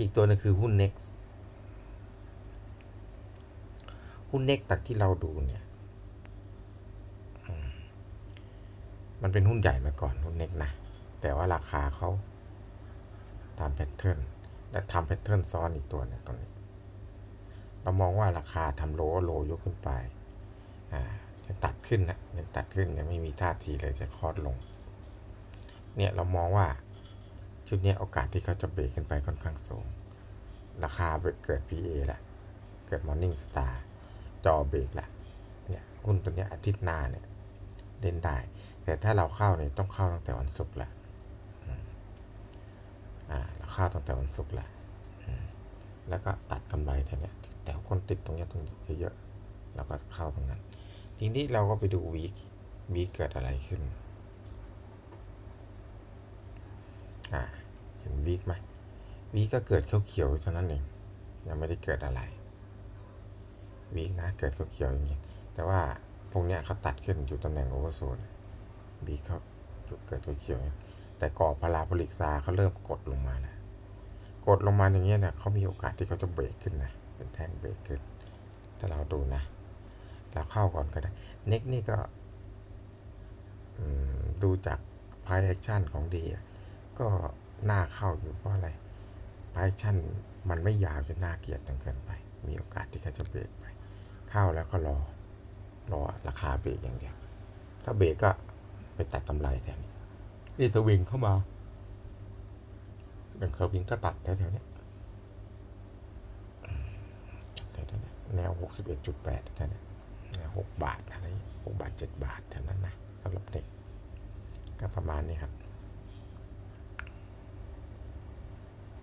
อีกตัวนึงคือหุ้น next หุ้น next ตักที่เราดูเนี่ยมันเป็นหุ้นใหญ่มาก่อนหุ้น next นะ แต่ว่าราคาเขาตามแพทเทิร์นและทำแพทเทิร์นซ้อนอีกตัวเนี่ยตรงนี้ เรามองว่าราคาทำโลโลยกขึ้นไปอ่ายังตัดขึ้นนะยังตัดขึ้นยังไม่มีท่าทีเลยจะคอดลง เนี่ยเรามองว่า ชุดนี้โอกาสที่เขาจะเบรกขึ้นไปค่อนข้างสูง ราคาเกิด PA แหละเกิด Morning Star จอเบรกละเนี่ยหุ้นตัวนี้อาทิตย์หน้าเนี่ยเล่นได้ แต่ถ้าเราเข้าเนี่ยต้องเข้าตั้งแต่วันศุกร์ละอ่าเราเข้าตั้งแต่วันศุกร์ละแล้วก็ตัดกำไรแถวเนี้ยแต่คนติดตรงเนี้ยตรงเยอะๆเราก็เข้าตรงนั้น ทีนี้เราก็ไปดูวีควีคเกิดอะไรขึ้นอ่า เห็นวีคไหมวีคก็เกิดเขียวๆเท่านั้นเองยังไม่ได้เกิดอะไรวีคนะเกิดเขียวๆอย่างนี้แต่ว่าพวกเนี้ยเขาตัดขึ้นอยู่ตำแหน่งโอเวอร์โซนวีคเขาเกิดเขียวๆแต่กรอพาราโบลิกซาเขาเริ่มกดลงมาแล้วกดลงมาอย่างเงี้ยเนี่ยเขามีโอกาสที่เขาจะเบรกขึ้นนะเป็นแท่งเบรกขึ้นถ้าเราดูนะเราเข้าก่อนก็ได้เน็กนี่ก็ดูจากพายแอคชั่นของดีอะก็น่าเข้าอยู่เพราะอะไรพายแอคชั่นมันไม่ยาวจนน่าเกลียดจนเกินไป มีโอกาสที่เขาจะเบรกไป เข้าแล้วก็รอ รอราคาเบรกอย่างเดียว ถ้าเบรกก็ไปตัดกำไรแถวนี้นี่สวิงเข้ามาเป็นเคอร์วิงก็ตัดแถวๆเนี้ยอืมแถวๆเนี้ยแนวหกสิบเอ็ดจุดแปดแถวเนี้ยหกบาทอะไรหกบาทเจ็ดบาทเท่านั้นนะสำหรับเด็กก็ประมาณนี้ครับ